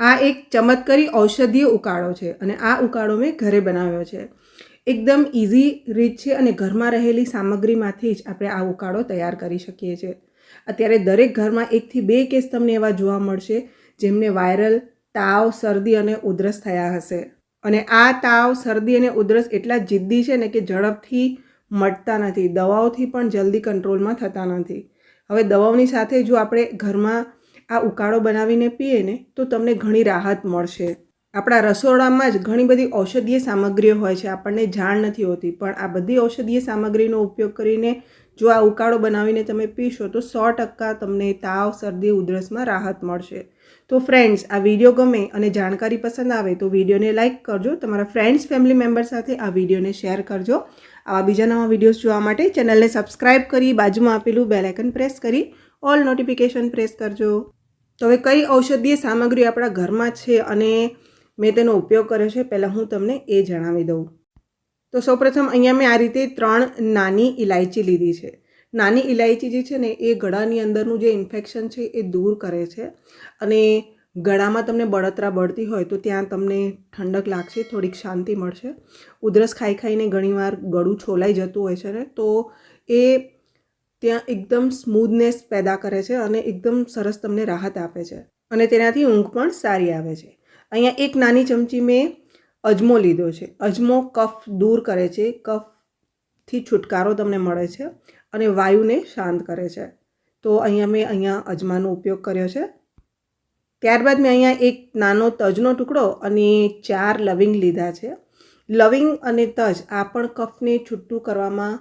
આ એક ચમત્કારી ઔષધીય ઉકાળો છે અને આ ઉકાળો મેં ઘરે બનાવ્યો છે. એકદમ ઇઝી રીત છે અને ઘરમાં રહેલી સામગ્રીમાંથી જ આપણે આ ઉકાળો તૈયાર કરી શકીએ છીએ. અત્યારે દરેક ઘરમાં એકથી બે કેસ તમને એવા જોવા મળશે જેમને વાયરલ તાવ, શરદી અને ઉધરસ થયા હશે. અને આ તાવ, શરદી અને ઉધરસ એટલા જિદ્દી છે ને કે ઝડપથી મટતા નથી, દવાઓથી પણ જલ્દી કંટ્રોલમાં થતા નથી. હવે દવાઓની સાથે જો આપણે ઘરમાં આ ઉકાળો બનાવીને પીએ ને તો તમને ઘણી રાહત મળશે. આપણા રસોડામાં જ ઘણી બધી ઔષધીય સામગ્રીઓ હોય છે, આપણને જાણ નથી હોતી, પણ આ બધી ઔષધીય સામગ્રીનો ઉપયોગ કરીને જો આ ઉકાળો બનાવીને તમે પીશો તો સો ટકા તમને તાવ, શરદી, ઉધરસમાં રાહત મળશે. તો ફ્રેન્ડ્સ, આ વીડિયો ગમે અને જાણકારી પસંદ આવે તો વિડીયોને લાઇક કરજો, તમારા ફ્રેન્ડ્સ, ફેમિલી મેમ્બર સાથે આ વિડીયોને શેર કરજો. આવા બીજા નવા વિડીયોઝ જોવા માટે ચેનલને સબસ્ક્રાઇબ કરી બાજુમાં આપેલું બેલાઇકન પ્રેસ કરી, ઓલ નોટિફિકેશન પ્રેસ કરજો. તો હવે કઈ ઔષધીય સામગ્રી આપણા ઘરમાં છે અને મેં તેનો ઉપયોગ કર્યો છે, પહેલાં હું તમને એ જણાવી દઉં. તો સૌપ્રથમ અહીંયા મેં આ રીતે ત્રણ નાની ઇલાયચી લીધી છે. નાની ઇલાયચી જે છે ને, એ ગળાની અંદરનું જે ઇન્ફેક્શન છે એ દૂર કરે છે અને ગળામાં તમને બળતરા બળતી હોય તો ત્યાં તમને ઠંડક લાગશે, થોડીક શાંતિ મળશે. ઉધરસ ખાઈ ખાઈને ઘણીવાર ગળું છોલાઈ જતું હોય છે ને, તો એ ત્યાં એકદમ સ્મૂધનેસ પેદા કરે છે અને એકદમ સરસ તમને રાહત આપે છે. અને તેનાથી ઊંઘ પણ સારી આવે છે. અહીંયા એક નાની ચમચી મેં અજમો લીધો છે. અજમો કફ દૂર કરે છે. કફથી છુટકારો તમને મળે છે અને વાયુને શાંત કરે છે. તો અહીંયા મેં અહીંયા અજમાનો ઉપયોગ કર્યો છે. ત્યારબાદ મેં અહીંયા એક નાનો તજનો ટુકડો અને ચાર લવિંગ લીધા છે. લવિંગ અને તજ આ પણ કફને છૂટું કરવામાં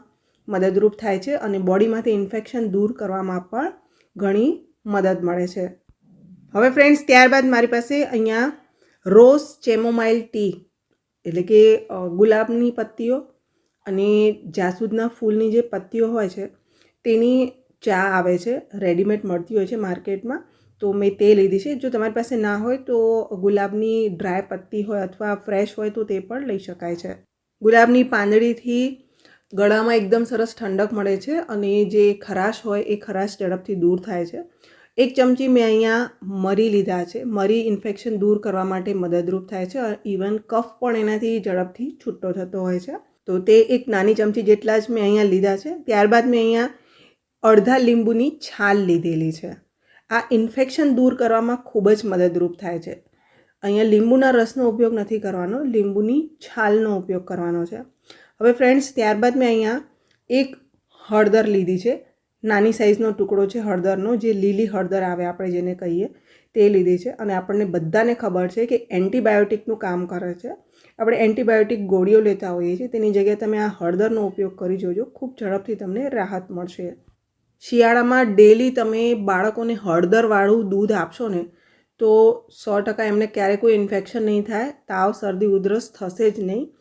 મદદરૂપ થાય છે અને બોડીમાંથી ઇન્ફેક્શન દૂર કરવામાં પણ ઘણી મદદ મળે છે. હવે ફ્રેન્ડ્સ ત્યારબાદ મારી પાસે અહીંયા રોઝ ચેમોમાઇલ ટી, એટલે કે ગુલાબની પત્તીઓ અને જાસૂદના ફૂલની જે પત્તીઓ હોય છે, તેની ચા આવે છે, રેડીમેડ મળતી હોય છે માર્કેટમાં. તો મેં તે લીધી છે. જો તમારી પાસે ના હોય તો ગુલાબની ડ્રાય પત્તી હોય અથવા ફ્રેશ હોય તો તે પણ લઈ શકાય છે. ગુલાબની પાંદડીથી ગળામાં એકદમ સરસ ઠંડક મળે છે અને જે ખરાશ હોય, એ ખરાશ ઝડપથી દૂર થાય છે. એક ચમચી મેં અહીંયા મરી લીધા છે. મરી ઇન્ફેક્શન દૂર કરવા માટે મદદરૂપ થાય છે. ઇવન કફ પણ એનાથી ઝડપથી છૂટો થતો હોય છે. તો તે એક નાની ચમચી જેટલા જ મેં અહીંયા લીધા છે. ત્યારબાદ મેં અહીંયા અડધા લીંબુની છાલ લીધેલી છે. આ ઇન્ફેક્શન દૂર કરવામાં ખૂબ જ મદદરૂપ થાય છે. અહીંયા લીંબુના રસનો ઉપયોગ નથી કરવાનો, લીંબુની છાલનો ઉપયોગ કરવાનો છે. હવે ફ્રેન્ડ્સ ત્યારબાદ મેં અહીંયા એક હળદર લીધી છે. નાની સાઇઝનો ટુકડો છે હળદરનો, જે લીલી હળદર આવે આપણે જેને કહીએ, તે લીધી છે. અને આપણને બધાને ખબર છે કે એન્ટીબાયોટિકનું કામ કરે છે. આપણે એન્ટીબાયોટિક ગોળીઓ લેતા હોઈએ છીએ. તેની જગ્યાએ તમે આ હળદરનો ઉપયોગ કરી જોજો. ખૂબ ઝડપથી તમને રાહત મળશે. શિયાળામાં ડેલી તમે બાળકોને હળદરવાળું દૂધ આપશો ને, તો સો ટકા એમને ક્યારેય કોઈ ઇન્ફેક્શન નહીં થાય. તાવ, શરદી, ઉધરસ થશે જ નહીં.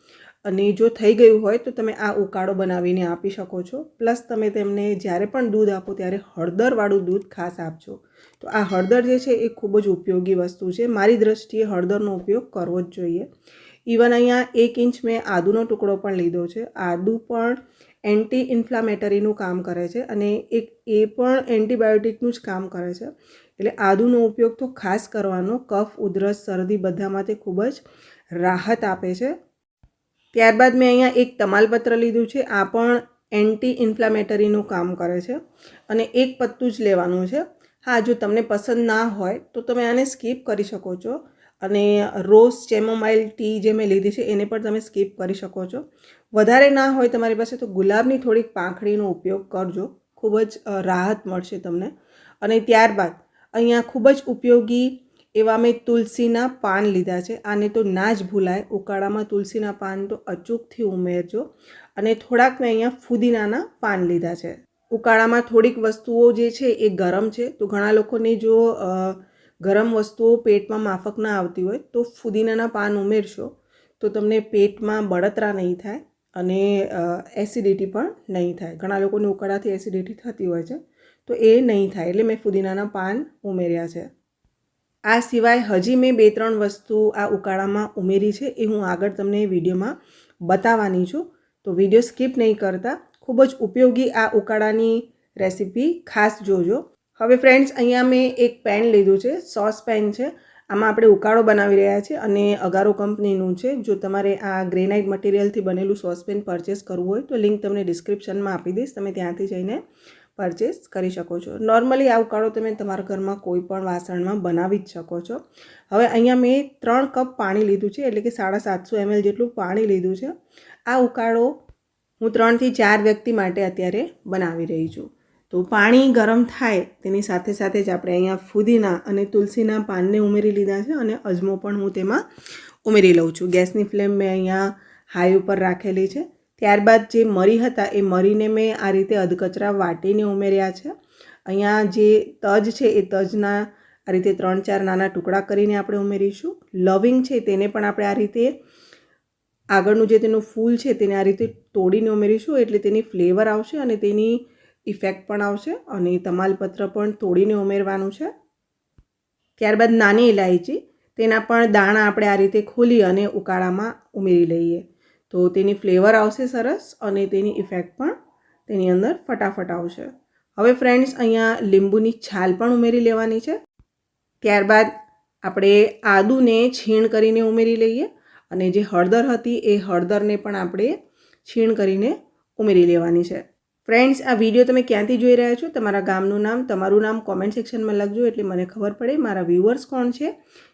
અને જો થઈ ગયું હોય તો તમે આ ઉકાળો બનાવીને આપી શકો છો. પ્લસ તમે તેમને જ્યારે પણ દૂધ આપો ત્યારે હળદરવાળું દૂધ ખાસ આપજો. તો આ હળદર જે છે એ ખૂબ જ ઉપયોગી વસ્તુ છે. મારી દ્રષ્ટિએ હળદરનો ઉપયોગ કરવો જ જોઈએ. ઇવન અહીંયા એક ઇંચ મેં આદુનો ટુકડો પણ લીધો છે. આદુ પણ એન્ટી ઇન્ફ્લામેટરીનું કામ કરે છે અને એક એ પણ એન્ટીબાયોટિકનું જ કામ કરે છે. એટલે આદુનો ઉપયોગ તો ખાસ કરવાનો. કફ, ઉધરસ, શરદી બધામાં તે ખૂબ જ રાહત આપે છે. ત્યારબાદ મેં અહીંયા એક તમાલપત્ર લીધું છે. આ પણ એન્ટી ઇન્ફ્લામેટરીનું કામ કરે છે અને એક પત્તું જ લેવાનું છે. હા, જો તમને પસંદ ના હોય તો તમે આને સ્કીપ કરી શકો છો અને રોઝ ચેમોમાઇલ ટી જે મેં લીધી છે એને પણ તમે સ્કીપ કરી શકો છો. વધારે ના હોય તમારી પાસે તો ગુલાબની થોડીક પાંખડીનો ઉપયોગ કરજો. ખૂબ જ રાહત મળશે તમને. અને ત્યારબાદ અહીંયા ખૂબ જ ઉપયોગી એવા મેં તુલસીના પાન લીધા છે. આને તો ના જ ભૂલાય. ઉકાળામાં તુલસીના પાન તો અચૂકથી ઉમેરજો. અને થોડાક મેં અહીંયા ફુદીનાના પાન લીધા છે. ઉકાળામાં થોડીક વસ્તુઓ જે છે એ ગરમ છે. તો ઘણા લોકોને જો ગરમ વસ્તુઓ પેટમાં માફક ના આવતી હોય તો ફુદીનાના પાન ઉમેરશો તો તમને પેટમાં બળતરા નહીં થાય અને એસિડિટી પણ નહીં થાય. ઘણા લોકોને ઉકાળાથી એસિડિટી થતી હોય છે તો એ નહીં થાય. એટલે મેં ફુદીનાના પાન ઉમેર્યા છે. આ સિવાય હજી મેં બે ત્રણ વસ્તુ આ ઉકાળામાં ઉમેરી છે એ હું આગળ તમને વિડીયોમાં બતાવવાની છું. તો વીડિયો સ્કીપ નહીં કરતા, ખૂબ જ ઉપયોગી આ ઉકાળાની રેસીપી ખાસ જોજો. હવે ફ્રેન્ડ્સ, અહીંયા મેં એક પેન લીધું છે, સોસ પેન છે. આમાં આપણે ઉકાળો બનાવી રહ્યા છે અને અગારો કંપનીનું છે. જો તમારે આ ગ્રેનાઇટ મટીરિયલથી બનેલું સોસપેન પરચેસ કરવું હોય તો લિંક તમને ડિસ્ક્રિપ્શનમાં આપી દઈશ. તમે ત્યાંથી જઈને પરચેસ કરી શકો છો. નોર્મલી આ ઉકાળો તમે તમારા ઘરમાં કોઈ પણ વાસણમાં બનાવી જ શકો છો. હવે અહીંયા મેં ત્રણ કપ પાણી લીધું છે, એટલે કે સાડા સાતસો એમએલ જેટલું પાણી લીધું છે. આ ઉકાળો હું ત્રણથી ચાર વ્યક્તિ માટે અત્યારે બનાવી રહી છું. તો પાણી ગરમ થાય તેની સાથે સાથે જ આપણે અહીંયા ફુદીના અને તુલસીના પાનને ઉમેરી લીધા છે અને અજમો પણ હું તેમાં ઉમેરી લઉં છું. ગેસની ફ્લેમ મેં અહીંયા હાઈ ઉપર રાખેલી છે. ત્યારબાદ જે મરી હતા, એ મરીને મેં આ રીતે અધકચરા વાટીને ઉમેર્યા છે. અહીંયા જે તજ છે, એ તજના આ રીતે ત્રણ ચાર નાના ટુકડા કરીને આપણે ઉમેરીશું. લવિંગ છે, તેને પણ આપણે આ રીતે આગળનું જે તેનું ફૂલ છે, તેને આ રીતે તોડીને ઉમેરીશું એટલે તેની ફ્લેવર આવશે અને તેની ઇફેક્ટ પણ આવશે અને તમાલપત્ર પણ તોડીને ઉમેરવાનું છે. ત્યારબાદ નાની ઇલાયચી તેના પણ દાણા આપણે આ રીતે ખોલી અને ઉકાળામાં ઉમેરી લઈએ. તો તેની ફ્લેવર આવશે સરસ અને તેની ઇફેક્ટ પણ તેની અંદર ફટાફટ આવશે. હવે ફ્રેન્ડ્સ, અહીંયા લીંબુની છાલ પણ ઉમેરી લેવાની છે. ત્યારબાદ આપણે આદુને છીણ કરીને ઉમેરી લઈએ અને જે હળદર હતી એ હળદરને પણ આપણે છીણ કરીને ઉમેરી લેવાની છે. ફ્રેન્ડ્સ, આ વીડિયો તમે ક્યાંથી જોઈ રહ્યા છો? તમારા ગામનું નામ, તમારું નામ કોમેન્ટ સેક્શનમાં લખજો એટલે મને ખબર પડે મારા વ્યૂઅર્સ કોણ છે.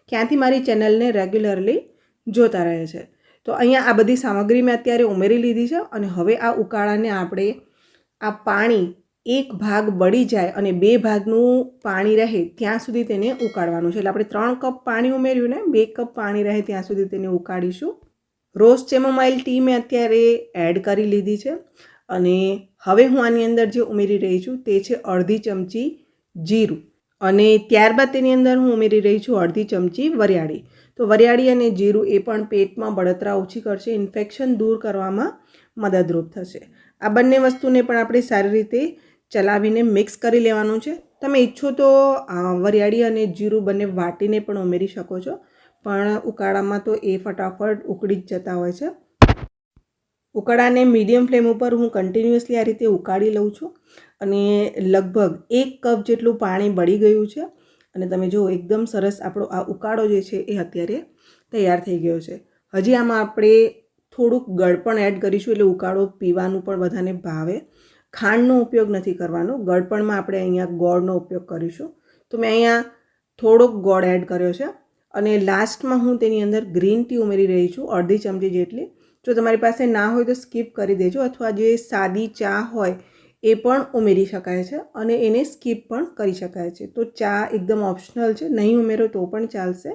ક્યાંથી મારી ચેનલને રેગ્યુલરલી જોતા રહે છે? તો અહીંયા આ બધી સામગ્રી મેં અત્યારે ઉમેરી લીધી છે અને હવે આ ઉકાળાને આપણે આ પાણી એક ભાગ બળી જાય અને બે ભાગનું પાણી રહે ત્યાં સુધી તેને ઉકાળવાનું છે. એટલે આપણે ત્રણ કપ પાણી ઉમેર્યું ને બે કપ પાણી રહે ત્યાં સુધી તેને ઉકાળીશું. રોઝ ચેમોમાઇલ ટી મેં અત્યારે એડ કરી લીધી છે અને હવે હું આની અંદર જે ઉમેરી રહી છું તે છે અડધી ચમચી જીરું અને ત્યારબાદ તેની અંદર હું ઉમેરી રહી છું અડધી ચમચી વરિયાળી. તો વરિયાળી અને જીરું એ પણ પેટમાં બળતરા ઓછી કરશે, ઇન્ફેક્શન દૂર કરવામાં મદદરૂપ થશે. આ બંને વસ્તુને પણ આપણે સારી રીતે ચલાવીને મિક્સ કરી લેવાનું છે. તમે ઈચ્છો તો વરિયાળી અને જીરું બંને વાટીને પણ ઉમેરી શકો છો, પણ ઉકાળામાં તો એ ફટાફટ ઉકળી જ જતા હોય છે. ઉકાળાને મીડિયમ ફ્લેમ ઉપર હું કન્ટિન્યુઅસલી આ રીતે ઉકાળી લઉં છું અને લગભગ એક કપ જેટલું પાણી બળી ગયું છે. અને તમે જુઓ, એકદમ સરસ આપણો આ ઉકાળો જે છે એ અત્યારે તૈયાર થઈ ગયો છે. હજી આમાં આપણે થોડુંક ગળપણ એડ કરીશું, એટલે ઉકાળો પીવાનું પણ બધાને ભાવે. ખાંડનો ઉપયોગ નથી કરવાનો ગળપણમાં આપણે અહીંયા ગોળનો ઉપયોગ કરીશું. તો મેં અહીંયા થોડોક ગોળ એડ કર્યો છે. અને લાસ્ટમાં હું તેની અંદર ગ્રીન ટી ઉમેરી રહી છું, અડધી ચમચી જેટલી. જો તમારી પાસે ના હોય તો સ્કીપ કરી દેજો, અથવા જે સાદી ચા હોય એ પણ ઉમેરી શકાય છે અને એને સ્કીપ પણ કરી શકાય છે. તો ચા એકદમ ઓપ્શનલ છે, નહીં ઉમેરો તો પણ ચાલશે.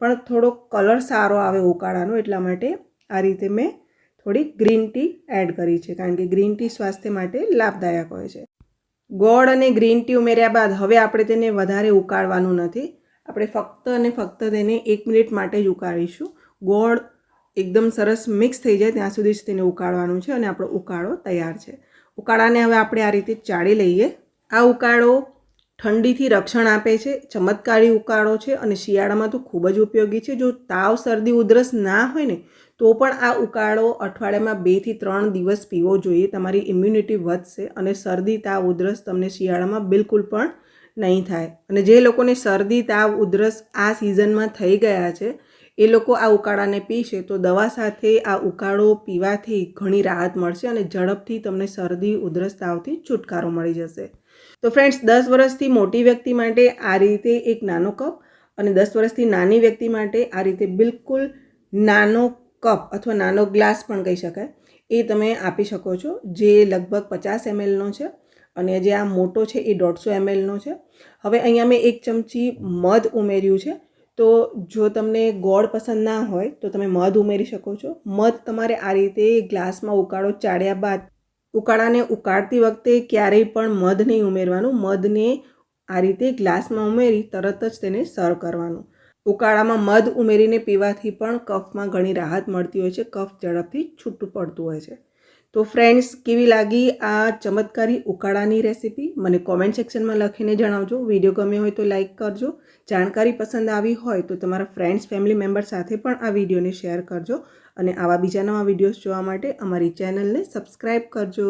પણ થોડો કલર સારો આવે ઉકાળાનો, એટલા માટે આ રીતે મેં થોડી ગ્રીન ટી એડ કરી છે, કારણ કે ગ્રીન ટી સ્વાસ્થ્ય માટે લાભદાયક હોય છે. ગોળ અને ગ્રીન ટી ઉમેર્યા બાદ હવે આપણે તેને વધારે ઉકાળવાનું નથી. આપણે ફક્ત અને ફક્ત તેને એક મિનિટ માટે જ ઉકાળીશું. ગોળ એકદમ સરસ મિક્સ થઈ જાય ત્યાં સુધી જ તેને ઉકાળવાનું છે અને આપણો ઉકાળો તૈયાર છે. ઉકાળાને હવે આપણે આ રીતે ચાળી લઈએ. આ ઉકાળો ઠંડીથી રક્ષણ આપે છે, ચમત્કારી ઉકાળો છે અને શિયાળામાં તો ખૂબ જ ઉપયોગી છે. જો તાવ, શરદી, ઉધરસ ના હોય ને, તો પણ આ ઉકાળો અઠવાડિયામાં બેથી ત્રણ દિવસ પીવો જોઈએ. તમારી ઇમ્યુનિટી વધશે અને શરદી, તાવ, ઉધરસ તમને શિયાળામાં બિલકુલ પણ નહીં થાય. અને જે લોકોને શરદી, તાવ, ઉધરસ આ સિઝનમાં થઈ ગયા છે એ લોકો આ ઉકાળાને પીશે તો દવા સાથે આ ઉકાળો પીવાથી ઘણી રાહત મળશે અને ઝડપથી તમને શરદી ઉધરસ તાવથી છુટકારો મળી જશે. તો ફ્રેન્ડ્સ દસ વર્ષથી મોટી વ્યક્તિ માટે આ રીતે એક નાનો કપ અને દસ વર્ષથી નાની વ્યક્તિ માટે આ રીતે બિલકુલ નાનો કપ અથવા નાનો ગ્લાસ પણ કહી શકાય. એ તમે આપી શકો છો, જે લગભગ પચાસ એમએલનો છે અને જે આ મોટો છે એ દોઢસો એમએલનો છે. હવે અહીંયા મેં એક ચમચી મધ ઉમેર્યું છે. તો જો તમને ગોળ પસંદ ના હોય, તો તમે મધ ઉમેરી શકો છો. મધ તમારે આ રીતે ગ્લાસમાં ઉકાળો ચાળ્યા બાદ, ઉકાળાને ઉકાળતી વખતે ક્યારેય પણ મધ નહીં ઉમેરવાનું. મધને આ રીતે ગ્લાસમાં ઉમેરી તરત જ તેને સર્વ કરવાનું. ઉકાળામાં મધ ઉમેરીને પીવાથી પણ કફમાં ઘણી રાહત મળતી હોય છે. કફ ઝડપથી છૂટું પડતું હોય છે. તો ફ્રેન્ડ્સ કેવી લાગી આ ચમત્કારી ઉકાળાની રેસીપી મને કોમેન્ટ સેક્શનમાં લખીને જણાવજો. વીડિયો ગમ્યો હોય તો લાઇક કરજો. જાણકારી પસંદ આવી હોય તો તમારા ફ્રેન્ડ્સ ફેમિલી મેમ્બર સાથે પણ આ વિડીયોને શેર કરજો. અને આવા બીજા નવા વિડીયોઝ જોવા માટે અમારી ચેનલને સબસ્ક્રાઈબ કરજો.